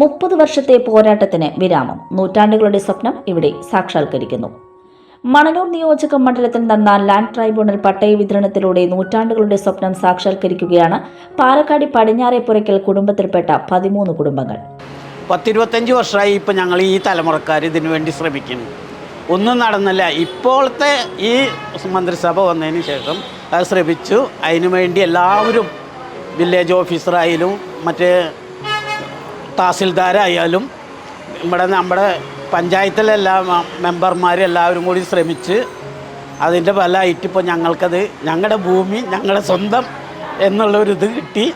മുപ്പത് വർഷത്തെ പോരാട്ടത്തിന് വിരാമം. നൂറ്റാണ്ടുകളുടെ സ്വപ്നം ഇവിടെ സാക്ഷാത്കരിക്കുന്നു. മണലൂർ നിയോജക മണ്ഡലത്തിൽ നടന്ന ലാൻഡ് ട്രൈബ്യൂണൽ പട്ടയ വിതരണത്തിലൂടെ നൂറ്റാണ്ടുകളുടെ സ്വപ്നം സാക്ഷാത്കരിക്കുകയാണ് പാലക്കാട് പടിഞ്ഞാറേപ്പുരയ്ക്കൽ കുടുംബത്തിൽപ്പെട്ട പതിമൂന്ന് കുടുംബങ്ങൾ. പത്തിരുപത്തഞ്ച് വർഷമായി ഇപ്പം ഞങ്ങൾ ഈ തലമുറക്കാർ ഇതിനു വേണ്ടി ശ്രമിക്കുന്നു. ഒന്നും നടന്നില്ല. ഇപ്പോഴത്തെ ഈ മന്ത്രിസഭ വന്നതിന് ശേഷം അത് ശ്രമിച്ചു. അതിനു വേണ്ടി എല്ലാവരും വില്ലേജ് ഓഫീസറായാലും മറ്റേ തഹസിൽദാരായാലും ഇവിടെ നമ്മുടെ പഞ്ചായത്തിലെല്ലാ മ- മെമ്പർമാരും എല്ലാവരും കൂടി ശ്രമിച്ച് അതിന്റെ ഫലമായിട്ട് ഇപ്പോൾ ഞങ്ങൾക്കത് ഞങ്ങളുടെ ഭൂമി ഞങ്ങളുടെ സ്വന്തം എന്നുള്ളൊരിത് കിട്ടി.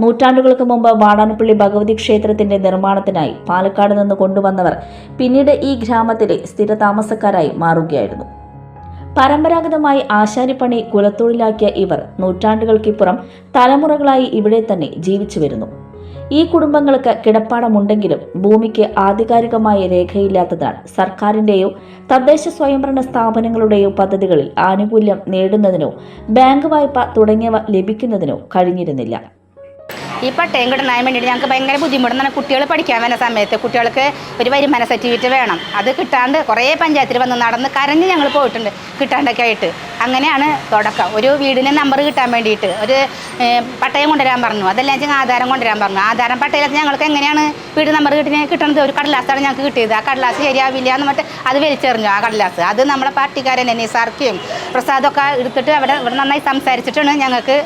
നൂറ്റാണ്ടുകൾക്ക് മുമ്പ് വാടാനപ്പള്ളി ഭഗവതി ക്ഷേത്രത്തിന്റെ നിർമ്മാണത്തിനായി പാലക്കാട് നിന്ന് കൊണ്ടുവന്നവർ പിന്നീട് ഈ ഗ്രാമത്തിലെ സ്ഥിര താമസക്കാരായി മാറുകയായിരുന്നു. പരമ്പരാഗതമായി ആശാരിപ്പണി കുലത്തൊഴിലാക്കിയ ഇവർ നൂറ്റാണ്ടുകൾക്കിപ്പുറം തലമുറകളായി ഇവിടെ തന്നെ ജീവിച്ചു വരുന്നു. ഈ കുടുംബങ്ങൾക്ക് കിടപ്പാടമുണ്ടെങ്കിലും ഭൂമിക്ക് ആധികാരികമായ രേഖയില്ലാത്തതാണ്. സർക്കാരിന്റെയോ തദ്ദേശ സ്വയംഭരണ സ്ഥാപനങ്ങളുടെയോ പദ്ധതികളിൽ ആനുകൂല്യം നേടുന്നതിനോ ബാങ്ക് വായ്പ തുടങ്ങിയവ ലഭിക്കുന്നതിനോ കഴിഞ്ഞിരുന്നില്ല. ഈ പട്ടയം കിട്ടുന്നതിന് വേണ്ടിയിട്ട് ഞങ്ങൾക്ക് ഭയങ്കര ബുദ്ധിമുട്ടാണ്. കുട്ടികൾ പഠിക്കാൻ വരുന്ന സമയത്ത് കുട്ടികൾക്ക് ഒരു വരുമാന സർട്ടിഫിക്കറ്റ് വേണം. അത് കിട്ടാണ്ട് കുറേ പഞ്ചായത്തിൽ വന്ന് നടന്ന് കരഞ്ഞ് ഞങ്ങൾ പോയിട്ടുണ്ട്. കിട്ടാണ്ടൊക്കെ ആയിട്ട്. അങ്ങനെയാണ് തുടക്കം. ഒരു വീടിന് നമ്പർ കിട്ടാൻ വേണ്ടിയിട്ട്. ഒരു പട്ടയം കൊണ്ടുവരാൻ പറഞ്ഞു. അതെല്ലാം ഞങ്ങൾ ആധാരം കൊണ്ടുവരാൻ പറഞ്ഞു. ആധാരം പട്ടയത്തിൽ ഞങ്ങൾക്ക് എങ്ങനെയാണ് വീട് നമ്പർ കിട്ടിയ കിട്ടുന്നത് ഒരു കടലാസാണ് ഞങ്ങൾക്ക് കിട്ടിയത്. ആ കടലാസ് ശരിയാവില്ല എന്ന് മറ്റേ അത് വലിച്ചെറിഞ്ഞു ആ കടലാസ്. അത് നമ്മളെ പാർട്ടിക്കാരൻ നിസാർക്കും പ്രസാദൊക്കെ എടുത്തിട്ട് അവിടെ ഇവിടെ നന്നായി സംസാരിച്ചിട്ടാണ് ഞങ്ങൾക്ക്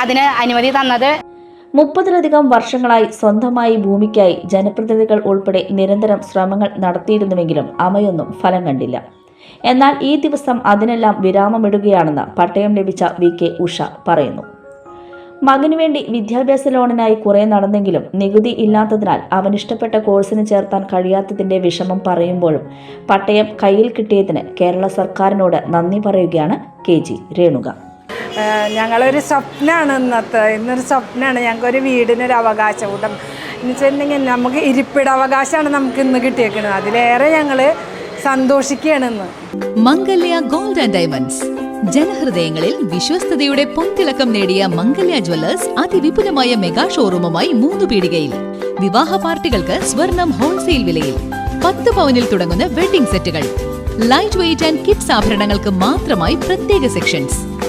അതിന് അനുമതി തന്നത്. മുപ്പതിലധികം വർഷങ്ങളായി സ്വന്തമായി ഭൂമിക്കായി ജനപ്രതിനിധികൾ ഉൾപ്പെടെ നിരന്തരം ശ്രമങ്ങൾ നടത്തിയിരുന്നുവെങ്കിലും അമയൊന്നും ഫലം കണ്ടില്ല. എന്നാൽ ഈ ദിവസം അതിനെല്ലാം വിരാമമിടുകയാണെന്ന് പട്ടയം ലഭിച്ച വി കെ ഉഷ പറയുന്നു. മകനു വേണ്ടി വിദ്യാഭ്യാസ ലോണിനായി കുറെ നടന്നെങ്കിലും നികുതി ഇല്ലാത്തതിനാൽ അവൻ ഇഷ്ടപ്പെട്ട കോഴ്സിന് ചേർത്താൻ കഴിയാത്തതിന്റെ വിഷമം പറയുമ്പോഴും പട്ടയം കയ്യിൽ കിട്ടിയതിന് കേരള സർക്കാരിനോട് നന്ദി പറയുകയാണ് കെ ജി രേണുക. ഞങ്ങളൊരു സ്വപ്നമാണ് ഇന്നത്തെ. ഇന്നൊരു സ്വപ്നമാണ് ഞങ്ങൾക്കൊരു വീടിനൊരു അവകാശം. കൂട്ടം എന്ന് വെച്ചിട്ടുണ്ടെങ്കിൽ നമുക്ക് ഇരിപ്പിടവകാശമാണ് നമുക്ക് ഇന്ന് കിട്ടിയേക്കുന്നത് അതിലേറെ ഞങ്ങൾ സന്തോഷിക്കുകയാണ് ഇന്ന്. Mangalya gold and diamonds. ജനഹൃദയങ്ങളിൽ വിശ്വസ്തയുടെ പൊൻതിളക്കം നേടിയ മംഗല്യ ജ്വല്ലേഴ്സ് അതിവിപുലമായ മെഗാ ഷോറൂമുമായി മൂന്ന് പീടികയിൽ. വിവാഹ പാർട്ടികൾക്ക് സ്വർണം ഹോൾസെയിൽ വിലയിൽ. പത്ത് പവനിൽ തുടങ്ങുന്ന വെഡിംഗ് സെറ്റുകൾ. ലൈറ്റ് വെയിറ്റ് ആൻഡ് കിഡ്സ് ആഭരണങ്ങൾക്ക് മാത്രമായി പ്രത്യേക സെക്ഷൻസ്